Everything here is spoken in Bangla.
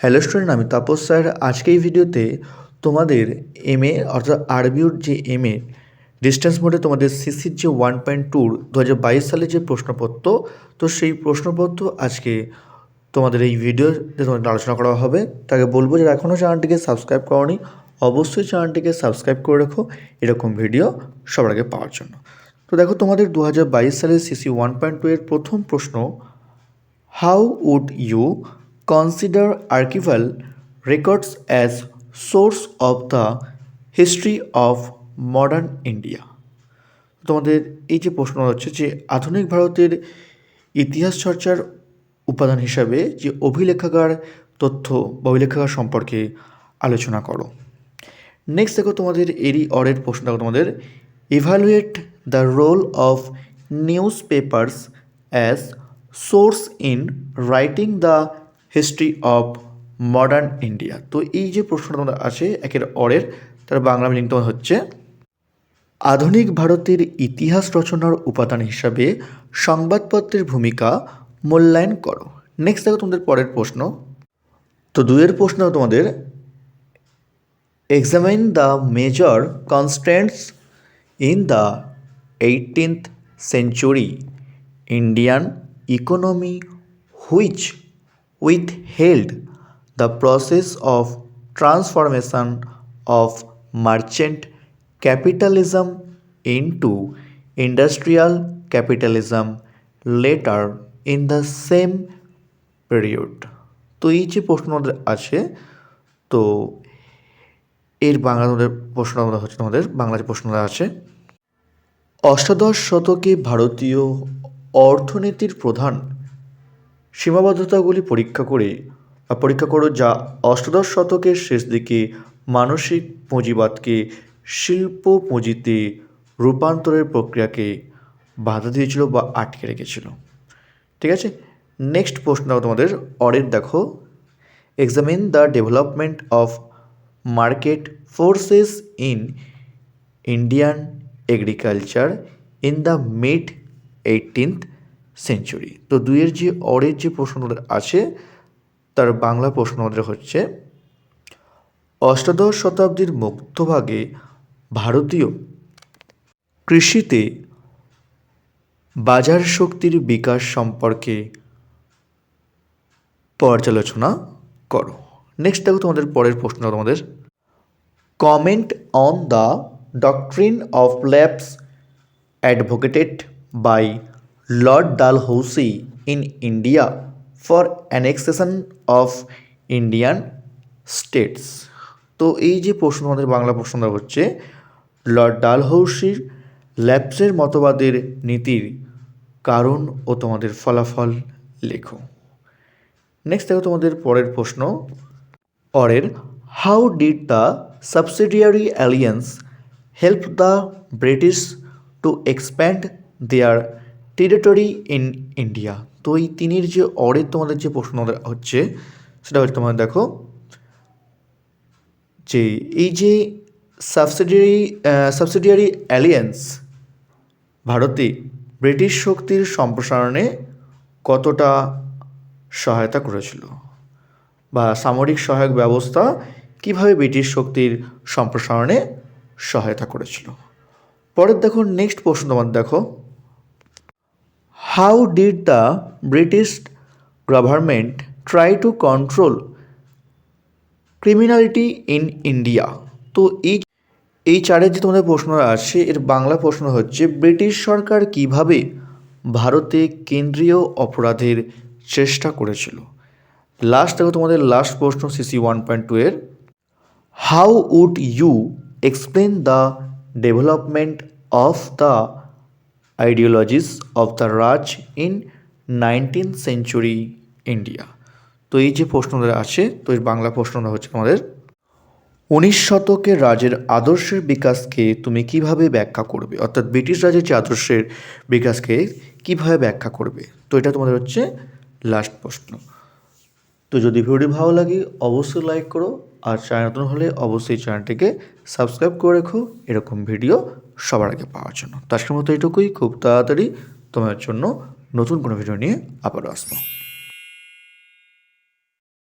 হ্যালো স্টুডেন্ট আমি তাপস স্যার। আজকে এই ভিডিওতে তোমাদের এম এ অর্থাৎ আরবিউর যে এম এ ডিস্টেন্স মোডে তোমাদের সিসির যে ওয়ান পয়েন্ট টুর দু হাজার বাইশ সালে যে প্রশ্নপত্র, তো সেই প্রশ্নপত্র আজকে তোমাদের এই ভিডিওতে তোমাদের আলোচনা করা হবে। তাকে বলব যে এখনও চ্যানেলটিকে সাবস্ক্রাইব করনি, অবশ্যই চ্যানেলটিকে সাবস্ক্রাইব করে রাখো। এরকম ভিডিও সবার আগে পাওয়ার জন্য। তো দেখো তোমাদের দু হাজার বাইশ সালের সিসি ওয়ান পয়েন্ট টু এর প্রথম প্রশ্ন how would you consider archival records as source of the history of modern India? তোমাদের এই যে প্রশ্ন হচ্ছে যে আধুনিক ভারতের ইতিহাস চর্চার উপাদান হিসাবে যে অভিলেখাগার তথ্য বা অভিলেখাগার সম্পর্কে আলোচনা করো নেক্সট দেখো তোমাদের এরই অরের প্রশ্ন তোমাদের evaluate the role of newspapers as source in writing the history of modern India তো এই যে প্রশ্নটা তোমাদের আছে একের অরের, তার বাংলা মিনিং তোমার হচ্ছে, আধুনিক ভারতের ইতিহাস রচনার উপাদান হিসাবে সংবাদপত্রের ভূমিকা মূল্যায়ন করো। নেক্সট দেখো তোমাদের পরের প্রশ্ন। তো দুয়ের প্রশ্ন তোমাদের, examine the major constants in the 18th century Indian economy which withheld the process of transformation of merchant capitalism into industrial capitalism later in the same period তো এই যে প্রশ্ন আমাদের আছে তো এর বাংলা তোমাদের প্রশ্ন আমাদের হচ্ছে তোমাদের বাংলা যে প্রশ্নটা আছে অষ্টাদশ শতকে ভারতীয় অর্থনীতির প্রধান সীমাবদ্ধতাগুলি পরীক্ষা করে পরীক্ষা করো যা অষ্টাদশ শতকের শেষ দিকে মানসিক পুঁজিবাদকে শিল্প পুঁজিতে রূপান্তরের প্রক্রিয়াকে বাধা দিয়েছিল বা আটকে রেখেছিল। ঠিক আছে? নেক্সট প্রশ্ন তোমাদের। অরের দেখো। Examine the development of market forces in Indian agriculture in the mid eighteenth century. তো দুইয়ের যে অরের যে প্রশ্ন তোমাদের আছে, তার বাংলা প্রশ্ন হচ্ছে, অষ্টাদশ শতাব্দীর মধ্যভাগে ভারতীয় কৃষিতে বাজার শক্তির বিকাশ সম্পর্কে পর্যালোচনা করো। নেক্সট দেখো তোমাদের পরের প্রশ্ন তোমাদের। Comment on the doctrine of lapse advocated by Lord Dalhousie in India for annexation of Indian states. তো এই যে প্রশ্ন আমাদের বাংলা প্রশ্নটা হচ্ছে, লর্ড ডালহৌসির ল্যাপসের মতবাদের নীতির কারণ ও তোমাদের ফলাফল লেখো। নেক্সট দেখো তোমাদের পরের প্রশ্ন। অরের how did the subsidiary alliance help the British to expand their territory in India তো এই তিনের যে অরের তোমাদের যে প্রশ্ন হচ্ছে, সেটা হচ্ছে তোমাদের দেখো, যে এই যে সাবসিডিয়ারি সাবসিডিয়ারি অ্যালিয়েন্স ভারতে ব্রিটিশ শক্তির সম্প্রসারণে কতটা সহায়তা করেছিল? বা সামরিক সহায়ক ব্যবস্থা কীভাবে ব্রিটিশ শক্তির সম্প্রসারণে সহায়তা করেছিল? পরের দেখো নেক্সট প্রশ্ন তোমার দেখো। How did the British government try to control criminality in India তো এই এই চারের যে তোমাদের প্রশ্ন আছে এর বাংলা প্রশ্ন হচ্ছে, ব্রিটিশ সরকার কীভাবে ভারতে কেন্দ্রীয় অপরাধের চেষ্টা করেছিল? লাস্ট দেখো তোমাদের লাস্ট প্রশ্ন সিসি ওয়ান পয়েন্ট টু এর। How would you explain the development of the ideologies of the Raj in nineteen century India তো এই যে প্রশ্নটা আছে, তো এর বাংলা প্রশ্নটা হচ্ছে তোমাদের, উনিশ শতকের রাজের আদর্শের বিকাশকে তুমি কীভাবে ব্যাখ্যা করবে? অর্থাৎ ব্রিটিশ রাজের যে আদর্শের বিকাশকে কীভাবে ব্যাখ্যা করবে? তো এটা তোমাদের হচ্ছে লাস্ট প্রশ্ন। তো যদি ভিডিওটি ভালো লাগে, অবশ্যই লাইক করো আর চ্যানেল নতুন হলে অবশ্যই চ্যানেলটিকে সাবস্ক্রাইব করে রেখো। এরকম ভিডিও সবার আগে পাওয়ার জন্য। তো আজকের মতো এটুকুই খুব তাড়াতাড়ি তোমার জন্য নতুন কোনো ভিডিও নিয়ে আবারও আসব।